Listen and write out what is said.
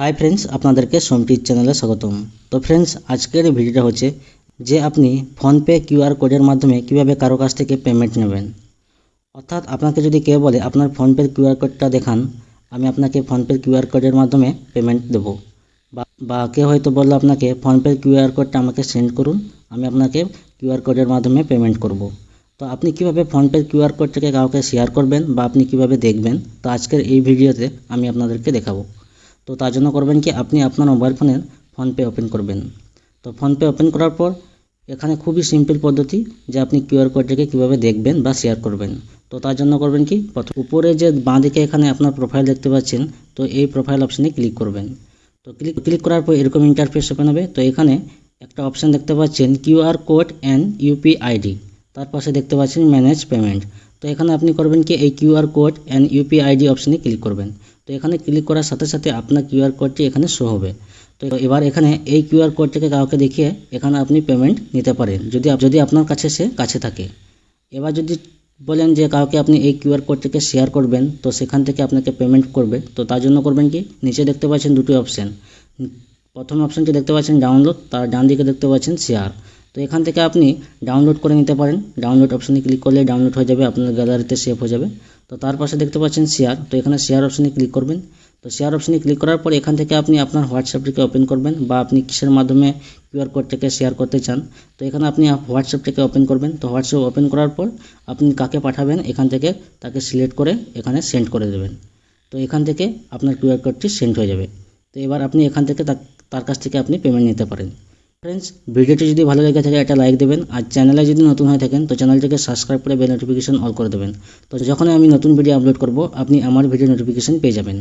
Hi friends আপনাদেরকে সোমটির চ্যানেলে স্বাগতম। তো ফ্রেন্ডস আজকের ভিডিওটা হচ্ছে যে আপনি ফোনপে কিউআর কোডের মাধ্যমে কীভাবে কারও কাছ থেকে পেমেন্ট নেবেন। অর্থাৎ আপনাকে যদি কেউ বলে, আপনার ফোনপের কিউআর কোডটা দেখান, আমি আপনাকে ফোনপের কিউআর কোডের মাধ্যমে পেমেন্ট দেবো। বা কেউ হয়তো বলল আপনাকে ফোনপের কিউআর কোডটা আমাকে সেন্ড করুন, আমি আপনাকে কিউআর কোডের মাধ্যমে পেমেন্ট করব। তো আপনি কীভাবে ফোনপের কিউআর কোডটাকে কাউকে শেয়ার করবেন বা আপনি কীভাবে দেখবেন, তো আজকের এই ভিডিওতে আমি আপনাদেরকে দেখাবো। তো তার জন্য করবেন কি, আপনি আপনার মোবাইল ফোনের ফোনপে ওপেন করবেন। তো ফোনপে ওপেন করার পর এখানে খুবই সিম্পল পদ্ধতি যে আপনি কিউআর কোডটাকে কীভাবে দেখবেন বা শেয়ার করবেন। তো তার জন্য করবেন কি, প্রথম উপরে যে বাঁ দিকে এখানে আপনার প্রোফাইল দেখতে পাচ্ছেন, তো এই প্রোফাইল অপশানে ক্লিক করবেন। তো ক্লিক ক্লিক করার পর এরকম ইন্টারফেস ওপেন হবে। তো এখানে একটা অপশান দেখতে পাচ্ছেন QR code and UPI ID তার পাশে দেখতে পাচ্ছেন ম্যানেজ পেমেন্ট তো এখানে আপনি করবেন কি, এই QR code and UPI ID অপশানে ক্লিক করবেন। তো এখানে ক্লিক করার সাথে সাথে আপনার কিউআর কোডটি এখানে শো হবে। তো এবার এখানে এই কিউআর কোডটাকে কাউকে দেখিয়ে এখানে আপনি পেমেন্ট নিতে পারেন, যদি যদি আপনার কাছে সে কাছে থাকে। এবার যদি বলেন যে কাউকে আপনি এই কিউআর কোডটাকে শেয়ার করবেন, তো সেখান থেকে আপনাকে পেমেন্ট করবে। তো তার জন্য করবেন কি? নিচে দেখতে পাচ্ছেন দুটো অপশান প্রথম অপশানটি দেখতে পাচ্ছেন ডাউনলোড তার ডান দিকে দেখতে পাচ্ছেন শেয়ার তো এখান থেকে আপনি ডাউনলোড করে নিতে পারেন। ডাউনলোড অপশানে ক্লিক করলে ডাউনলোড হয়ে যাবে, আপনার গ্যালারিতে সেভ হয়ে যাবে। তো তার পাশে দেখতে পাচ্ছেন শেয়ার তো এখানে শেয়ার অপশানে ক্লিক করবেন। তো শেয়ার অপশানে ক্লিক করার পর এখান থেকে আপনি আপনার হোয়াটসঅ্যাপটিকে ওপেন করবেন বা আপনি কিসের মাধ্যমে কিউআর কোডটাকে শেয়ার করতে চান। তো এখানে আপনি হোয়াটসঅ্যাপটাকে ওপেন করবেন। তো হোয়াটসঅ্যাপ ওপেন করার পর আপনি কাকে পাঠাবেন এখান থেকে তাকে সিলেক্ট করে এখানে সেন্ড করে দেবেন। তো এখান থেকে আপনার কিউআর কোডটি সেন্ড হয়ে যাবে। তো এবার আপনি এখান থেকে তার কাছ থেকে আপনি পেমেন্ট নিতে পারেন। ফ্রেন্ডস ভিডিওটি যদি ভালো লেগে থাকে একটা লাইক দেবেন আর চ্যানেলে যদি নতুন হয়ে থাকেন, তো চ্যানেলটিকে সাবস্ক্রাইব করে বেল নোটিফিকেশন অল করে দেবেন। তো যখনই আমি নতুন ভিডিও আপলোড করব, আপনি আমার ভিডিও নোটিফিকেশন পেয়ে যাবেন।